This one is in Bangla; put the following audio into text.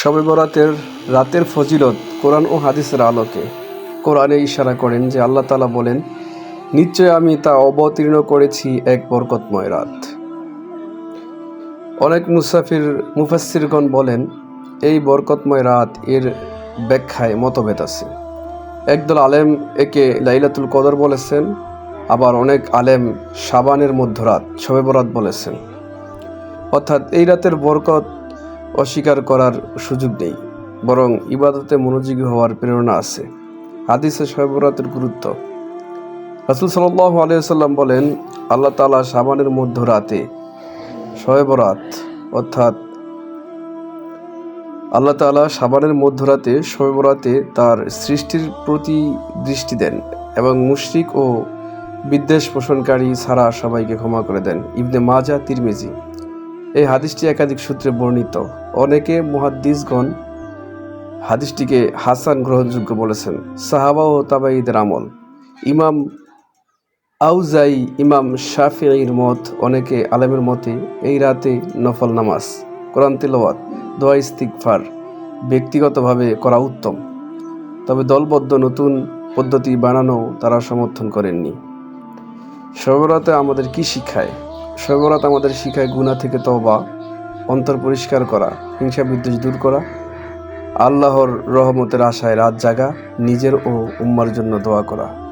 শবে বরাতের রাতের ফজিলত কোরআন ও হাদিসের আলোকে। কোরআনে ইশারা করেন যে আল্লাহ তালা বলেন, নিশ্চয় আমি তা অবতীর্ণ করেছি এক বরকতময় রাত। অনেক মুসাফির মুফাসিরগণ বলেন, এই বরকতময় রাত এর ব্যাখ্যায় মতভেদ আছে। একদল আলেম একে লাইলাতুল কদর বলেছেন, আবার অনেক আলেম সাবানের মধ্যরাত শবে বরাত বলেছেন। অর্থাৎ এই রাতের বরকত অস্বীকার করার সুযোগ নেই, বরং ইবাদতে মনোযোগী হওয়ার প্রেরণা আছে। হাদিসে শবে গুরুত্ব। রাসুল সাল্লাহ আলিয়াল্লাম বলেন, আল্লাহ তালা সাবানের মধ্যরাতে শবে বরাত অর্থাৎ আল্লাহ তালা সাবানের মধ্যরাতে শবে বরাতে তার সৃষ্টির প্রতি দৃষ্টি দেন এবং মুশরিক ও বিদ্বেষ পোষণকারী ছাড়া সবাইকে ক্ষমা করে দেন। ইবনে মাজা তিরমিজি। এই হাদিসটি একাধিক সূত্রে বর্ণিত। অনেকে মুহাদ্দিসগণ হাদিসটিকে হাসান গ্রহণযোগ্য বলেছেন। সাহাবা ও তাবাইদের আমল। ইমাম আউজাই, ইমাম শাফিঈর মত অনেকে আলেমের মতে এই রাতে নফল নামাজ, কোরআন তিলওয়াত, দোয়া ইস্তিকফার ব্যক্তিগতভাবে করা উত্তম। তবে দলবদ্ধ নতুন পদ্ধতি বানানো তারা সমর্থন করেননি। সর্বরাতে আমাদের কি শিখায় সর্বরাত আমাদের শিখায় গুণা থেকে তবা অন্তর পরিষ্কার করা, হিংসা বিদ্বেষ দূর করা, আল্লাহর রহমতের আশায় রাত জাগা, নিজের ও উম্মার জন্য দোয়া করা।